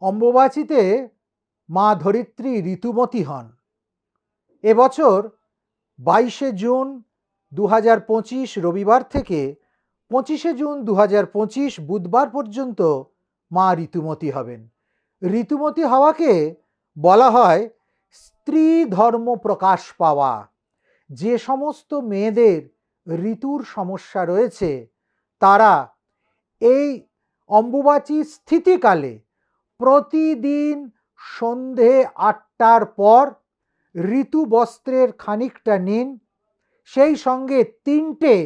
অম্বুবাচীতে মা ধরিত্রী ঋতুমতী হন। এবছর বাইশে জুন দু পঁচিশ রবিবার থেকে পঁচিশে জুন দু পঁচিশ বুধবার পর্যন্ত মা ঋতুমতী হবেন। ঋতুমতী হওয়াকে বলা হয় স্ত্রী ধর্ম প্রকাশ পাওয়া। যে সমস্ত মেয়েদের ঋতুর সমস্যা রয়েছে, তারা এই অম্বুবাচী স্থিতিকালে প্রতিদিন সন্ধে আটটার পর ঋতু বস্ত্রের খানিকটা নিন, সেই সঙ্গে তিনটে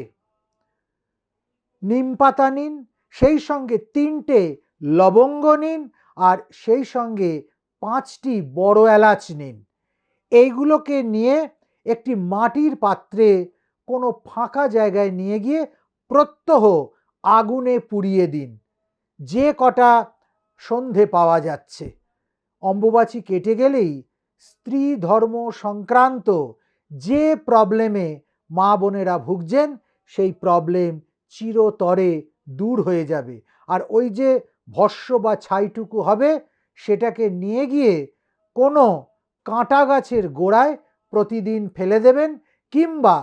নিম পাতা নিন, সেই সঙ্গে তিনটে লবঙ্গ নিন, আর সেই সঙ্গে পাঁচটি বড় এলাচ নিন। এইগুলোকে নিয়ে একটি মাটির পাত্রে কোনো ফাঁকা জায়গায় নিয়ে গিয়ে প্রত্যহ আগুনে পুড়িয়ে দিন। যে কটা সন্ধে পাওয়া যাচ্ছে। অম্বুবাচী কেটে গেলেই স্ত্রী ধর্ম সংক্রান্ত যে প্রবলেমে মা বোনেরা ভুগছেন, সেই প্রবলেম চিরতরে দূর হয়ে যাবে। আর ওই যে ভস্য বা ছাইটুকু হবে, সেটাকে নিয়ে গিয়ে কোনো কাঁটা গাছের গোড়ায় প্রতিদিন ফেলে দেবেন, কিংবা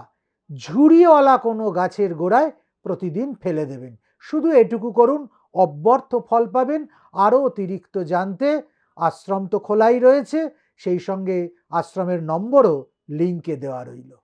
ঝুড়িওয়ালা কোনো গাছের গোড়ায় প্রতিদিন ফেলে দেবেন। শুধু এটুকু করুন অব্যর্থ ফল পাবেন। আরও অতিরিক্ত জানতে আশ্রম তো খোলাই রয়েছে, সেই সঙ্গে আশ্রমের নম্বরও লিঙ্কে দেওয়া রইল।